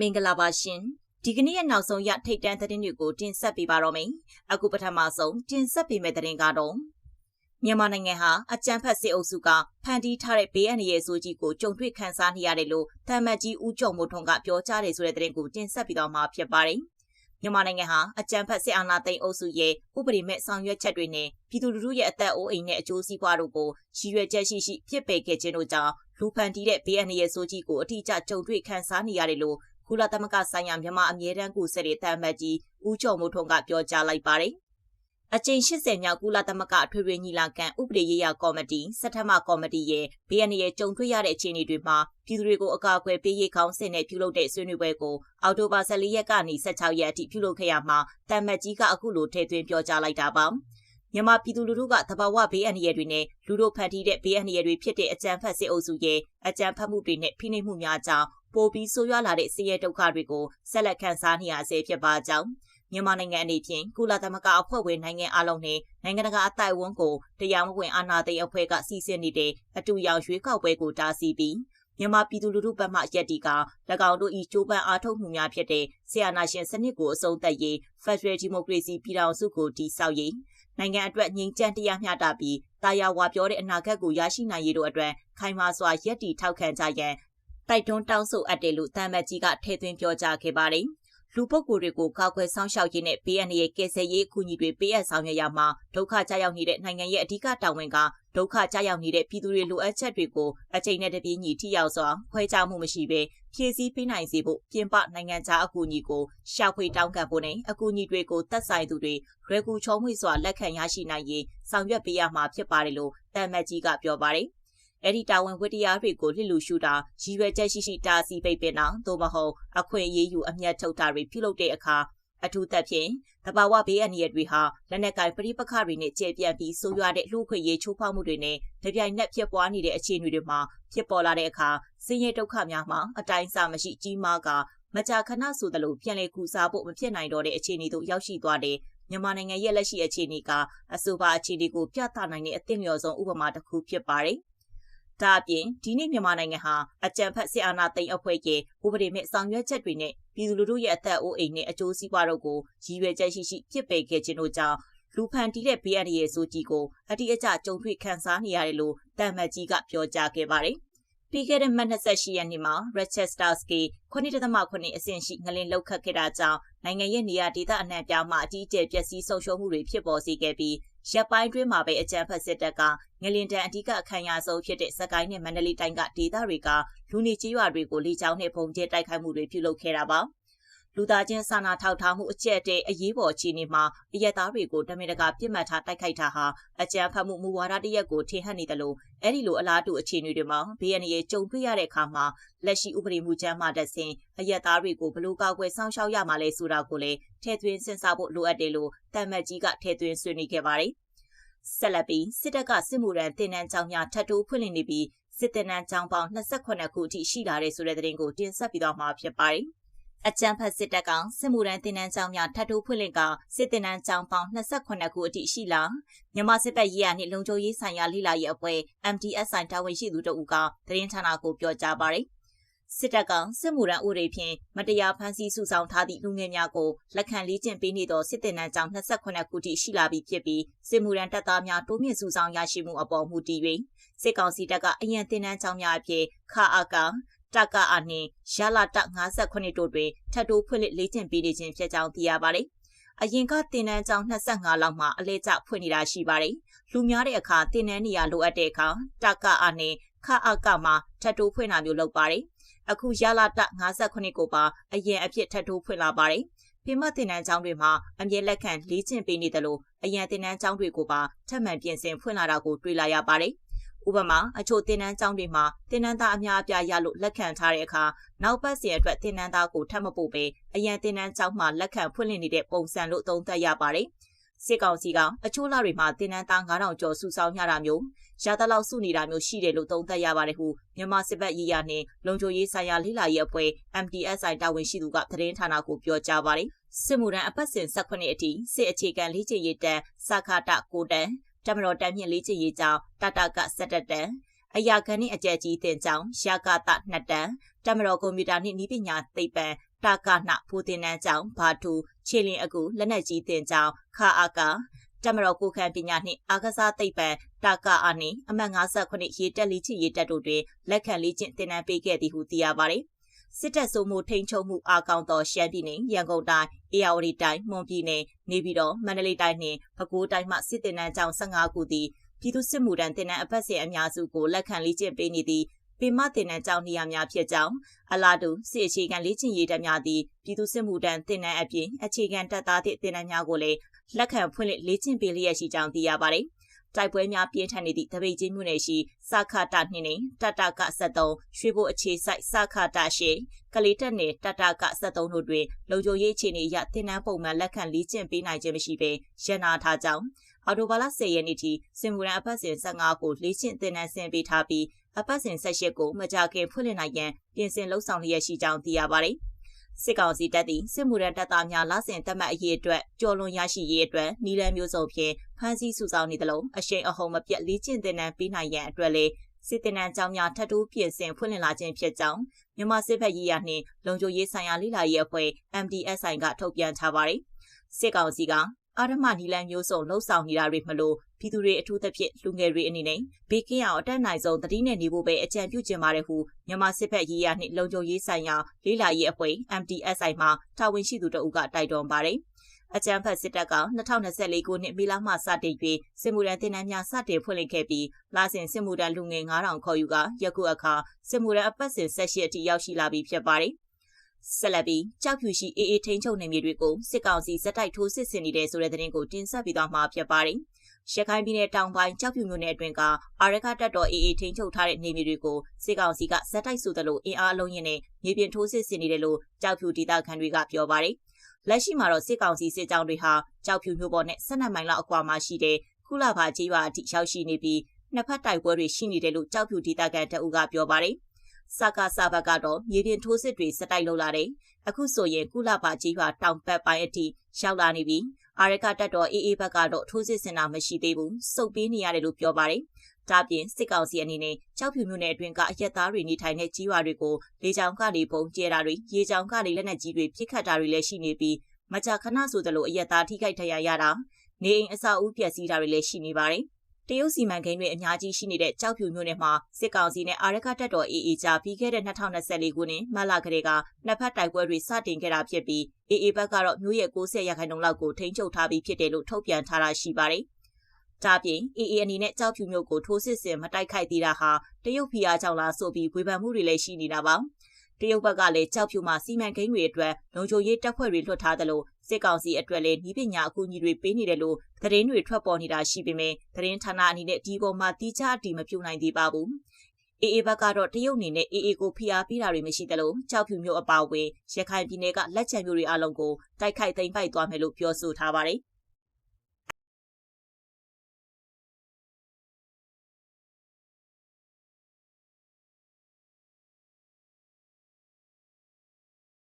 မင်္ဂလာပါရှင်ဒီကနေ့ရဲ့နောက်ဆုံးရထိတ်တန့်သတင်းတွေကိုတင်ဆက်ပေးပါတော့မယ်အခုပထမဆုံးတင်ဆက်ပေးမယ့်သတင်းကတော့မြန်မာနိုင်ငံဟာအကြမ်းဖက်စစ်အုပ်စုကဖန်တီးထားတဲ့ဘေးအန္တရာယ်ဆိုးကြီးကိုကြုံတွေ့ခံစားနေရတယ်လို့တမတ်ကြီးဦးကျော်မိုးထွန်းကပြောကြားတယ်ဆိုတဲ့သတင်းကိုတင်ဆက်ပြီးတော့မှာဖြစ်ပါတယ်မြန်မာနိုင်ငံဟာအကြမ်းဖက်စစ်အာဏာသိမ်းအုပ်စုရဲ့ဥပဒေမဲ့ဆောင်ရွက်ချက်တွေနဲ့ပြည်သူလူထုရဲ့အသက်အိုးအိမ်နဲ့အကျိုးစီးပွားတို့ကိုရည်ရွယ်ချက်ရှိရှိဖြစ်ပယ်ခဲ့ခြင်းတို့ကြောင့်လူဖန်တီးတဲ့ဘေးအန္တရာယ်ဆိုးကြီးကိုအထူးကြကြုံတွေ့ခံစားနေရတယ်လို့ ကုလသမဂ္ဂဆိုင်ရာမြန်မာအမြဲတမ်းကိုဆက်တဲ့တာမတ်ကြီးဦးကျော်မိုးထွန်းကပြောကြားလိုက်ပါတယ်။အကြိမ်80မြောက်ကုလသမဂ္ဂအထွေထွေညီလာခံဥပဒေရေးရာကော်မတီစက်ထမကော်မတီရဲ့ဘေးအန္တရာယ်ကြုံတွေ့ရတဲ့အခြေအနေတွေမှာပြည်သူတွေကိုအကာအကွယ်ပေးရေးကောင်းစဉ်နဲ့ပြုလုပ်တဲ့ဆွေးနွေးပွဲကိုအောက်တိုဘာ14ရက်ကနေ16ရက်အထိပြုလုပ်ခဲ့ရမှာတာမတ်ကြီးကအခုလိုထည့်သွင်းပြောကြားလိုက်တာပါ။မြန်မာပြည်သူလူထုကတဘာဝဘေးအန္တရာယ်တွေနဲ့လူတို့ဖန်တီးတဲ့ဘေးအန္တရာယ်တွေဖြစ်တဲ့အကြမ်းဖက်စစ်အုပ်စုရဲ့အကြမ်းဖက်မှုတွေနဲ့ဖိနှိပ်မှုများကြောင့် ပိုပြီးဆိုးရွားလာတဲ့ဆင်းရဲဒုက္ခတွေကိုဆက်လက်ခံစားနေရဆဲဖြစ်ပါကြောင်းမြန်မာနိုင်ငံအနေဖြင့်ကုလသမဂ္ဂအဖွဲ့ဝင်နိုင်ငံအလုံးနဲ့နိုင်ငံတကာအသိုက်အဝန်းကိုတရားမဝင်အာဏာသိမ်းအဖွဲ့ကစီစဉ်နေတဲ့အတူရောင်ရွေးကောက်ပွဲကိုတားဆီးပြီးမြန်မာပြည်သူလူထုဘက်မှရက်တီက၎င်းတို့၏ကြိုးပမ်းအားထုတ်မှုများဖြစ်တဲ့ဆီယနာရှင်စနစ်ကိုအဆုံးသတ်ရေး Federal Democracy ပြည်ထောင်စုကိုတည်ဆောက်ရေးနိုင်ငံအတွက်ငြိမ်းချမ်းတရားမျှတပြီးတာယာဝါပြောတဲ့အနာဂတ်ကိုရရှိနိုင်ရေးတို့အတွက်ခိုင်မာစွာရည်တည်ထောက်ခံကြရန် တိုက်တွန်းတောင်းဆိုအပ်တယ်လို့တမ်မတ်ကြီးကထည့်သွင်းပြောကြားခဲ့ပါတယ်။လူပုဂ္ဂိုလ်တွေကိုကောက်ွယ်ဆောင်ရှောက်ရေးနဲ့ပေးအပ်နေတဲ့ကယ်ဆယ်ရေးအကူအညီတွေပေးအပ်ဆောင်ရွက်ရမှာဒုက္ခကြရောက်နေတဲ့နိုင်ငံရဲ့အဓိကတာဝန်ကဒုက္ခကြရောက်နေတဲ့ပြည်သူတွေလိုအပ်ချက်တွေကိုအချိန်နဲ့တပြေးညီထိရောက်စွာခွဲခြားမှုမရှိဘဲဖြည့်ဆည်းပေးနိုင်စေဖို့ပြင်ပနိုင်ငံခြားအကူအညီကိုရှာဖွေတောင်းခံဖို့နဲ့အကူအညီတွေကိုသက်ဆိုင်သူတွေရွယ်ကူချုံးမွေစွာလက်ခံရရှိနိုင်ရေးဆောင်ရွက်ပေးရမှာဖြစ်ပါတယ်လို့တမ်မတ်ကြီးကပြောပါတယ်။ အဲ့ဒီတာဝန်ဝတ္တရားတွေကိုလစ်လူရှုတာရည်ရွယ်ချက်ရှိရှိတာစီပိတ်ပင်တာသို့မဟုတ်အခွင့်အရေးယူအမျက်ထုတ်တာတွေပြုလုပ်တဲ့အခါအထူးသဖြင့်တဘာဝဘေးအန္တရာယ်တွေဟာလက်နက်ကိုင်ပဋိပက္ခတွေနဲ့ကျေပြန့်ပြီးဆိုးရွားတဲ့လူခွင့်ရေးချိုးဖောက်မှုတွေနဲ့တပြိုင်နက်ဖြစ်ပွားနေတဲ့အခြေအနေတွေမှာဖြစ်ပေါ်လာတဲ့အခါစင်းရဲဒုက္ခများမှာအတိုင်းအဆမရှိကြီးမားကမကြာခဏဆိုသလိုပြန်လည်ကူစားဖို့မဖြစ်နိုင်တော့တဲ့အခြေအနေသို့ရောက်ရှိသွားတဲ့မြန်မာနိုင်ငံရဲ့လက်ရှိအခြေအနေကအဆိုပါအခြေအနေကိုပြသနိုင်တဲ့အသင့်လျော်ဆုံးဥပမာတစ်ခုဖြစ်ပါတယ်။ ဒါအပြင်ဒီနေ့မြန်မာနိုင်ငံဟာအကြံဖက်စစ်အာဏာသိမ်းအဖွဲ့ရဲ့ဥပဒေမဲ့ဆောင်ရွက်ချက်တွေနဲ့ပြည်သူလူထုရဲ့အသက်အိုးအိမ်နဲ့အကျိုးစီးပွားတို့ကိုရည်ရွယ်ချက်ရှိရှိပြစ်ပယ်ခဲ့ခြင်းတို့ကြောင့်လူဖန်တီးတဲ့ဘေးအန္တရာယ်ဆိုကြီးကိုအတိအကျကြုံတွေ့ခံစားနေရတယ်လို့တမ်မတ်ကြီးကပြောကြားခဲ့ပါတယ်။ပြီးခဲ့တဲ့မတ်28ရက်နေ့မှာ Rochester Ski 9.8အဆင့်ရှိငလင်လောက်ခတ်ခဲ့တာကြောင့် နိုင်ငံရဲ့နေရာဒေသအနှံ့ပြားမှာအကြီးအကျယ်ပျက်စီးဆုံးရှုံးမှုတွေဖြစ်ပေါ်စေခဲ့ပြီးရက်ပိုင်းတွင်းမှာပဲအကြမ်းဖက်စစ်တပ်ကငလင်တန်အဓိကအခမ်းအနားဆုံးဖြစ်တဲ့စကိုင်းနဲ့မန္တလေးတိုင်းကဒေသတွေကလူနေကြေးရွာတွေကိုလေကြောင်းနဲ့ပုံကျဲတိုက်ခိုက်မှုတွေပြုလုပ်ခဲ့တာပါ လူသားချင်းစာနာထောက်ထားမှုအကျက်တဲ့အရေးပေါ်အခြေအနေမှာအရက်သားတွေကိုတမင်တကာပြစ်မှတ်ထားတိုက်ခိုက်တာဟာအကြမ်းဖက်မှုမူဝါဒတရက်ကိုထင်ဟပ်နေတယ်လို့အဲ့ဒီလိုအလားတူအခြေအနေတွေမှာ BNY ကြုံတွေ့ရတဲ့အခါမှာလက်ရှိဥပဒေမူကြမ်းမှတက်ဆင်အရက်သားတွေကိုဘလို့ကောက်ွယ်စောင့်ရှောက်ရမှာလဲဆိုတာကိုလည်းထည့်သွင်းစဉ်းစားဖို့လိုအပ်တယ်လို့တမ်မတ်ကြီးကထည့်သွင်းဆွေးနွေးခဲ့ပါတယ်ဆက်လက်ပြီးစစ်တပ်ကစစ်မှုရန်တင်နန်းကြောင်းများထပ်တိုးဖွင့်လှစ်နေပြီးစစ်တင်နန်းကြောင်းပေါင်း28ခုအထိရှိလာတဲ့ဆိုတဲ့သတင်းကိုတင်ဆက်ပြီးတော့မှာဖြစ်ပါတယ်။ အကြံဖတ်စစ်တပ်ကစစ်မှုရန်တင်နန်းကြောင်းများထပ်တိုးဖွင့်လှစ်ကစစ်တင်နန်းကြောင်းပေါင်း28ခုအထိရှိလာမြန်မာစစ်တပ်ရေးရနှင့်လုံခြုံရေးဆိုင်ရာလိလာရေးအဖွဲ့ MDSI တာဝန်ရှိသူတို့ကသတင်းဌာနကိုပြောကြားပါတယ်။စစ်တပ်ကစစ်မှုရန်ဥရေဖြင့်မတရားဖမ်းဆီးစုဆောင်ထားသည့်လူငယ်များကိုလက်ခံလေးကျင့်ပေးနေသောစစ်တင်နန်းကြောင်း28ခုထိရှိလာပြီဖြစ်ပြီးစစ်မှုရန်တပ်သားများတိုးမြင့်စုဆောင်ရရှိမှုအပေါ်မူတည်၍စစ်ကောင်စီတပ်ကအရန်တင်နန်းကြောင်းများအဖြစ်ခါအာကာ တကအာနှင့်ရလာတ58တို့တွင်ထပ်တိုးဖွင့်လှစ်လေးကျင့်ပေးနေခြင်းဖြစ်ကြောင်းသိရပါတယ်။အရင်ကတင်နန်းကျောင်း25လောက်မှအလဲကျဖွင့်နေတာရှိပါတယ်။လူများတဲ့အခါတင်နန်းနေရာလိုအပ်တဲ့အခါတကအာနှင့်ခအကမှာထပ်တိုးဖွင့်တာမျိုးလုပ်ပါတယ်အခုရလာတ58ကိုပါအရင်အဖြစ်ထပ်ထိုးဖွင့်လာပါတယ်။ဖိမတင်နန်းကျောင်းတွေမှာအမြဲလက်ခံလေ့ကျင့်ပေးနေတယ်လို့အရန်တင်နန်းကျောင်းတွေကိုပါထပ်မံပြင်ဆင်ဖွင့်လာတာကိုတွေ့လာရပါတယ်။ ဥပမာအချို့တင်နန်းကျောင်းတွေမှာတင်နန်းသားအများအပြားရလို့လက်ခံထားတဲ့အခါနောက်ပတ်စီအတွက်တင်နန်းသားကိုထပ်မပို့ပဲအရန်တင်နန်းကျောင်းမှာလက်ခံဖွင့်လှစ်နေတဲ့ပုံစံလို့သုံးသပ်ရပါတယ်။စစ်ကောင်စီကအချို့လတွေမှာတင်နန်းသား9000ကျော်စုဆောင်းရတာမျိုးရသလောက်စုနေတာမျိုးရှိတယ်လို့သုံးသပ်ရပါတယ်ဟုမြန်မာစစ်ဘက်ရေးရနှင့်လုံခြုံရေးဆိုင်ရာလိလာရေးအဖွဲ့ MTSI တာဝန်ရှိသူကသတင်းဌာနကိုပြောကြားပါတယ်စစ်မှုရန်အပတ်စဉ်18အထိစစ်အခြေခံလေ့ကျင့်ရေးတန်းစခါတ9တန်း တမတော်တန်းမြင့်လေ့ကျင့်ရေးကြောင်းတတက17တန်းအရာခံနှင့်အကြက်ကြီးတင်ကြောင်းရာကတနှစ်တန်းတမတော်ကွန်ပျူတာနှင့်ဤပညာသိပ္ပံတာကနဖိုတင်နန်းကြောင်းဘာတူခြေလင်အကူလက်နက်ကြီးတင်ကြောင်းခါအာကာတမတော်ကိုခံပညာနှင့်အာကစားသိပ္ပံတာကာအာနှင့်အမှတ်58ရေတက်လီချီရေတက်တို့တွင်လက်ခံလေးကျင့်တင်နန်းပေးခဲ့သည်ဟုသိရပါသည် စစ်တပ်စိုးမှုထိန်ချုပ်မှုအာကောင်တော်ရှမ်းပြည်နယ်ရန်ကုန်တိုင်းအေရဝတီတိုင်းမွန်ပြည်နယ်နေပြည်တော်မန္တလေးတိုင်းနှင့်ပဲခူးတိုင်းမှစစ်တင်နန်းကျောင်း15ခုသည်ပြည်သူစစ်မှုထမ်းတင်နန်းအပတ်စဉ်အများစုကိုလက်ခံလေးကျင့်ပေးနေသည့်ပင်မတင်နန်းကျောင်းနေရာများဖြစ်ကြောင်းအလားတူစစ်အခြေခံလေ့ကျင့်ရေးတပ်များသည့်ပြည်သူစစ်မှုထမ်းတင်နန်းအပြင်အခြေခံတပ်သားသည့်တင်နန်းများကိုလည်းလက်ခံဖွင့်လှစ်လေ့ကျင့်ပေးလျက်ရှိကြောင်းသိရပါတယ်။ တိုက်ပွဲများပြင်းထန်နေသည့်တပိတ်ချင်းမြို့နယ်ရှိစခတာနှင်းနှင့်တတက73ရွှေဘိုအခြေဆိုင်စခတာရှိကလေးတက်နယ်တတက73တို့တွင်လုံခြုံရေးအခြေအနေအရတင်နန်းပုံမှန်လက်ခံလေ့ကျင့်ပေးနိုင်ခြင်းမရှိဘဲရန်နာထားကြောင်းအော်တိုဘာလ10ရက်နေ့ထိစင်မူရန်အပတ်စဉ်15ကိုလေ့ကျင့်တင်နန်းဆင်ပေးထားပြီးအပတ်စဉ်18ကိုမကြခင်ဖွင့်လှစ်နိုင်ရန်ပြင်ဆင်လှုပ်ဆောင်လျက်ရှိကြောင်းသိရပါတယ်။ စစ်ကောင်စီတပ်သည်စစ်မှုရန်တပ်သားများလစဉ်တတ်မှတ်အရေးအတွက်ကြော်လွန်ရရှိရေးအတွက်နီလန်မျိုးစုံဖြင့်ဖမ်းဆီးစုဆောင်းနေသလိုအရှိန်အဟုန်မပြတ်လေ့ကျင့်တင်နန်းပေးနိုင်ရန်အတွက်လည်းစစ်တင်နန်းကျောင်းများထပ်တိုးပြင်ဆင်ဖွင့်လှစ်လာခြင်းဖြစ်ကြောင်းမြန်မာစစ်ဘက်ရေးရနှင့်လုံခြုံရေးဆိုင်ရာလိလာရေးအဖွဲ့ MDSI ကထုတ်ပြန်ထားပါတယ်။စစ်ကောင်စီက အာရမနီလန်မျိုးစုံလှုပ်ဆောင်နေတာတွေမလို့ပြည်သူတွေအထူးသဖြင့်လူငယ်တွေအနေနဲ့ဘေးကင်းအောင်အတက်နိုင်ဆုံးတတိနဲ့နေဖို့ပဲအကြံပြုချင်ပါတယ်ဟုမြန်မာစစ်ဘက်ရေးရနှင့်လုံခြုံရေးဆိုင်ရာလေးလာရေးအဖွဲ့ MTSI မှတာဝန်ရှိသူတို့ကတိုက်တွန်းပါတယ်အကြံဖတ်စစ်တပ်က2024ခုနှစ်မေလမှစတင်ပြီးစစ်မှုထမ်းတင်နန်းများစတင်ဖွင့်လှစ်ခဲ့ပြီးလာစဉ်စစ်မှုထမ်းလူငယ်9000ခေါ်ယူကယခုအခါစစ်မှုထမ်းအပတ်စဉ်ဆက်ရှိအထိရောက်ရှိလာပြီးဖြစ်ပါတယ် ဆက်လက်ပြီးကြောက်ဖြူရှိအေးအေးထိန်ချုပ်နေမြေတွေကိုစစ်ကောင်စီဇက်တိုက်ထိုးစစ်ဆင်နေတဲ့ဆိုတဲ့သတင်းကိုတင်ဆက်ပြီးတော့မှာဖြစ်ပါတယ်။ရခိုင်ပြည်နယ်တောင်ပိုင်းကြောက်ဖြူမြို့နယ်အတွင်းကအာရကတပ်တော်အေးအေးထိန်ချုပ်ထားတဲ့နေမြေတွေကိုစစ်ကောင်စီကဇက်တိုက်ဆိုသလိုအင်အားအလုံးရင်နဲ့မြေပြင်ထိုးစစ်ဆင်နေတယ်လို့ကြောက်ဖြူဒေသခံတွေကပြောပါတယ်။လက်ရှိမှာတော့စစ်ကောင်စီစစ်ကြောင်းတွေဟာကြောက်ဖြူမြို့ပေါ်နဲ့12မိုင်လောက်အကွာမှာရှိတဲ့ခုလာဘာကြီးရွာအထိရောက်ရှိနေပြီးနှစ်ဖက်တိုက်ပွဲတွေရှိနေတယ်လို့ကြောက်ဖြူဒေသခံတအုပ်ကပြောပါတယ်။ စကားစာဘက်ကတော့မြေပြင်ထိုးစစ်တွေစတိုက်လုပ်လာတယ်။အခုဆိုရင်ကုလဘာကြီးရွာတောင်ဘက်ပိုင်းအထိရောက်လာနေပြီ။အာရကတက်တော်အေးအေးဘက်ကတော့ထိုးစစ်ဆင်တာမရှိသေးဘူး။စုပ်ပေးနေရတယ်လို့ပြောပါတယ်။ဒါပြင်စစ်ကောင်စီအနေနဲ့ကြောက်ဖြူမြို့နယ်အတွင်းကအရက်သားတွေနေထိုင်တဲ့ကြီးရွာတွေကိုလေကြောင်းကနေပုံကျဲတာတွေရေကြောင်းကနေလက်နက်ကြီးတွေပစ်ခတ်တာတွေလည်းရှိနေပြီးမကြာခဏဆိုသလိုအရက်သားထိခိုက်ထရရတာနေအိမ်အဆောက်အဦပျက်စီးတာတွေလည်းရှိနေပါတယ်။ တရုတ်စီမံကိန်းတွေအများကြီးရှိနေတဲ့ကြောက်ဖြူမြို့နယ်မှာစစ်ကောင်စီနဲ့အာရကတပ်တော် AA ကြားပြီးခဲ့တဲ့2024ခုနှစ်မတ်လကလေးကနှစ်ဖက်တိုက်ပွဲတွေစတင်ခဲ့တာဖြစ်ပြီး AA ဘက်ကတော့မြို့ရဲ့90ရာခိုင်နှုန်းလောက်ကိုထိန်းချုပ်ထားပြီးဖြစ်တယ်လို့ထုတ်ပြန်ထားတာရှိပါတယ်။ဒါပြင် AA အနေနဲ့ကြောက်ဖြူမြို့ကိုထိုးစစ်ဆင်မတိုက်ခိုက်သေးတာဟာတရုတ်ဖီအားကြောင့်လားဆိုပြီးဝေဖန်မှုတွေလည်းရှိနေတာပါ။ တရုတ်ဘက်ကလည်းကြောက်ဖြူမှာစီမံကိန်းတွေအတွက်လုံခြုံရေးတပ်ဖွဲ့တွေလွှတ်ထားသလိုစစ်ကောင်စီအတွက်လည်းဤပညာအကူအညီတွေပေးနေတယ်လို့သတင်းတွေထွက်ပေါ်နေတာရှိပေမဲ့သတင်းဌာနအနေနဲ့ဒီပေါ်မှာတိကျအတည်မပြုနိုင်သေးပါဘူး။အေအေဘက်ကတော့တရုတ်အနေနဲ့အေအေကိုဖိအားပေးတာတွေမရှိသလိုကြောက်ဖြူမျိုးအပါအဝင်ရခိုင်ပြည်နယ်ကလက်ချံမျိုးတွေအလုံးကိုတိုက်ခိုက်သိမ်းပိုက်သွားမယ်လို့ပြောဆိုထားပါတယ်။